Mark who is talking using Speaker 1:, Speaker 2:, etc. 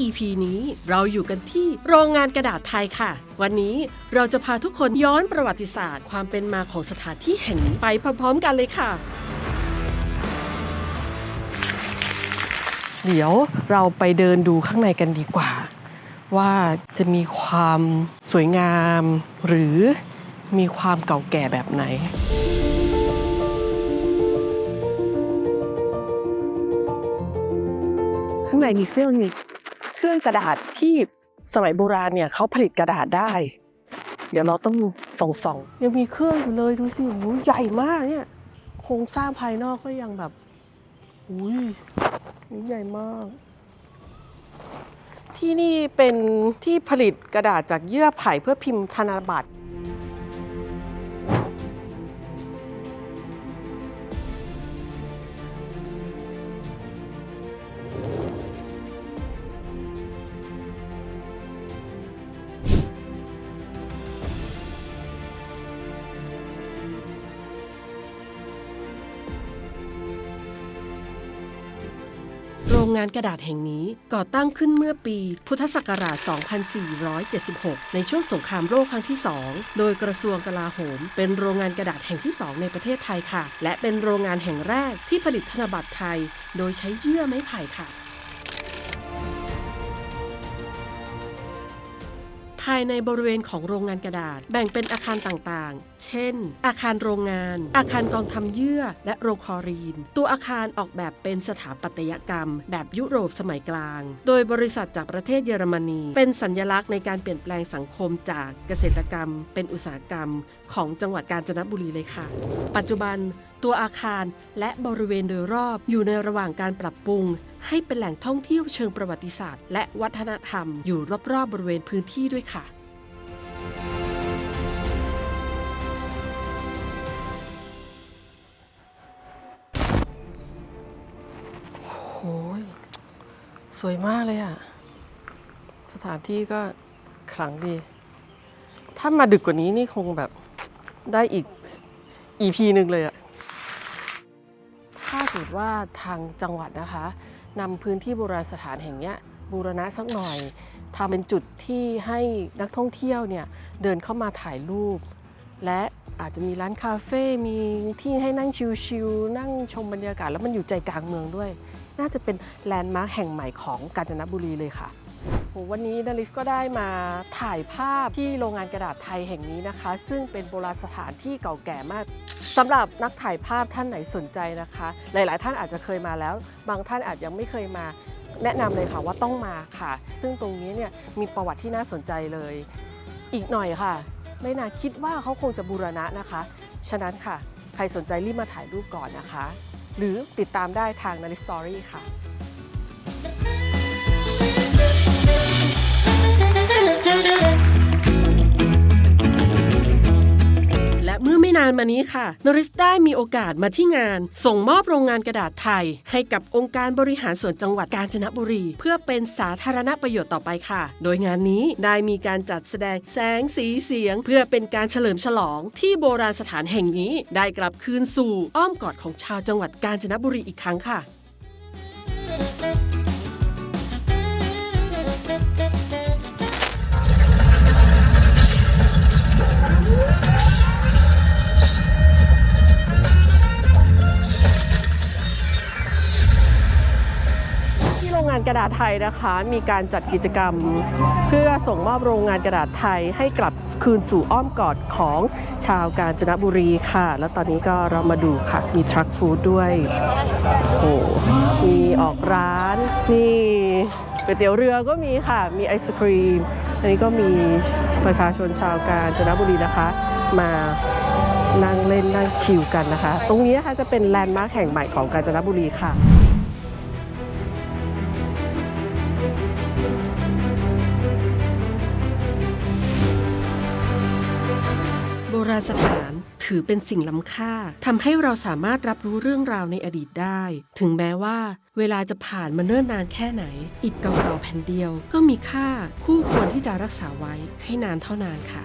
Speaker 1: EP นี้เราอยู่กันที่โรงงานกระดาษไทยค่ะ วันนี้เราจะพาทุกคนย้อนประวัติศาสตร์ ความเป็นมาของสถานที่แห่งนี้ไปพร้อมๆกันเลยค่ะ เดี๋ยวเราไปเดินดูข้างในกันดีกว่า ว่าจะมีความสวยงาม หรือมีความเก่าแก่แบบไหนข้างในมีเครื่อง เครื่องกระดาษที่สมัยโบราณเนี่ยเขาผลิตกระดาษได้ เดี๋ยวเราต้องส่องส่องยังมีเครื่องอยู่เลยดูสิโอ้ใหญ่มากเนี่ยโครงสร้างภายนอกก็ยังแบบอุ้ยใหญ่มาก ที่นี่เป็นที่ผลิตกระดาษจากเยื่อไผ่เพื่อพิมพ์ธนบัตร รงงานกระดาษแห่งนี้ก่อตั้งขึ้นเมื่อปี พุทธศักราช 2476 ในช่วงสงครามโลกครั้งที่ 2 โดยกระทรวงกลาโหม เป็นโรงงานกระดาษแห่งที่ 2 ในประเทศไทยค่ะ และเป็นโรงงานแห่งแรกที่ผลิตธนบัตรไทย โดยใช้เยื่อไม้ไผ่ค่ะายในบริเวณของโรงงานกระดาษ แบ่งเป็นอาคารต่างๆ เช่น อาคารโรงงาน อาคารกองทำเยื่อ และโรงคอรีน ตัวอาคารออกแบบเป็นสถาปัตยกรรม แบบยุโรปสมัยกลาง โดยบริษัทจากประเทศเยอรมนี เป็นสัญลักษณ์ในการเปลี่ยนแปลงสังคมจากเกษตรกรรม เป็นอุตสาหกรรม ของจังหวัดกาญจนบุรีเลยค่ะ ปัจจุบันตัวอาคารและบริเวณโดยรอบอยู่ในระหว่างการปรับปรุง ให้เป็นแหล่งท่องเที่ยวเชิงประวัติศาสตร์ และวัฒนธรรมอยู่รอบๆบริเวณพื้นที่ด้วยค่ะโอ้ยสวยมากเลยอะสถานที่ก็ขลังดี ถ้ามาดึกกว่านี้นี่คงแบบได้อีก EP หนึ่งเลยอะ ถ้าเกิดว่าทางจังหวัดนะคะนำพื้นที่โบราณสถานแห่งนี้บูรณะสักหน่อยทำเป็นจุดที่ให้นักท่องเที่ยวเนี่ยเดินเข้ามาถ่ายรูป และอาจจะมีร้านคาเฟ่มีที่ให้นั่งชิลๆนั่งชมบรรยากาศแล้วมันอยู่ใจกลางเมืองด้วย น่าจะเป็นแลนด์มาร์คแห่งใหม่ของกาญจนบุรีเลยค่ะ วันนี้นาริสก็ได้มาถ่ายภาพที่โรงงานกระดาษไทยแห่งนี้นะคะ ซึ่งเป็นโบราณสถานที่เก่าแก่มากสำหรับนักถ่ายภาพท่านไหนสนใจนะคะ หลาย ๆ ท่านอาจจะเคยมาแล้ว บางท่านอาจยังไม่เคยมา แนะนำเลยค่ะว่าต้องมาค่ะ ซึ่งตรงนี้เนี่ยมีประวัติที่น่าสนใจเลย อีกหน่อยค่ะ ไม่นานคิดว่าเขาคงจะบูรณะนะคะ ฉะนั้นค่ะ ใครสนใจรีบมาถ่ายรูปก่อนนะคะ หรือติดตามได้ทางนาริสตอรี่ค่ะ เมื่อไม่นานมานี้ค่ะนริสได้มีโอกาสมาที่งาน ส่งมอบโรงงานกระดาษไทย ให้กับองค์การบริหารส่วนจังหวัดกาญจนบุรี เพื่อเป็นสาธารณประโยชน์ต่อไปค่ะ โดยงานนี้ได้มีการจัดแสดงแสงสีเสียง เพื่อเป็นการเฉลิมฉลอง ที่โบราณสถานแห่งนี้ได้กลับคืนสู่อ้อมกอดของชาวจังหวัดกาญจนบุรีอีกครั้งค่ะ กระดาษไทยนะคะ มีการจัดกิจกรรม เพื่อส่งมอบโรงงานกระดาษไทยให้กลับคืนสู่อ้อมกอดของชาวกาญจนบุรีค่ะ แล้วตอนนี้ก็เรามาดูค่ะ มีทรัคฟู้ดด้วยโอ้มีออกร้านนี่ก๋วยเตี๋ยวเรือก็มีค่ะ มีไอศครีม อันนี้ก็มีประชาชนชาวกาญจนบุรีนะคะ มานั่งเล่นนั่งชิลกันนะคะ ตรงนี้นะคะจะเป็นแลนด์มาร์คแห่งใหม่ของกาญจนบุรีค่ะ ราณสถานถือเป็นสิ่งล้ำค่าทำให้เราสามารถรับรู้เรื่องราวในอดีตได้ ถึงแม้ว่าเวลาจะผ่านมาเนิ่นนานแค่ไหน อิฐเก่าๆแผ่นเดียวก็มีค่าคู่ควรที่จะรักษาไว้ให้นานเท่านานค่ะ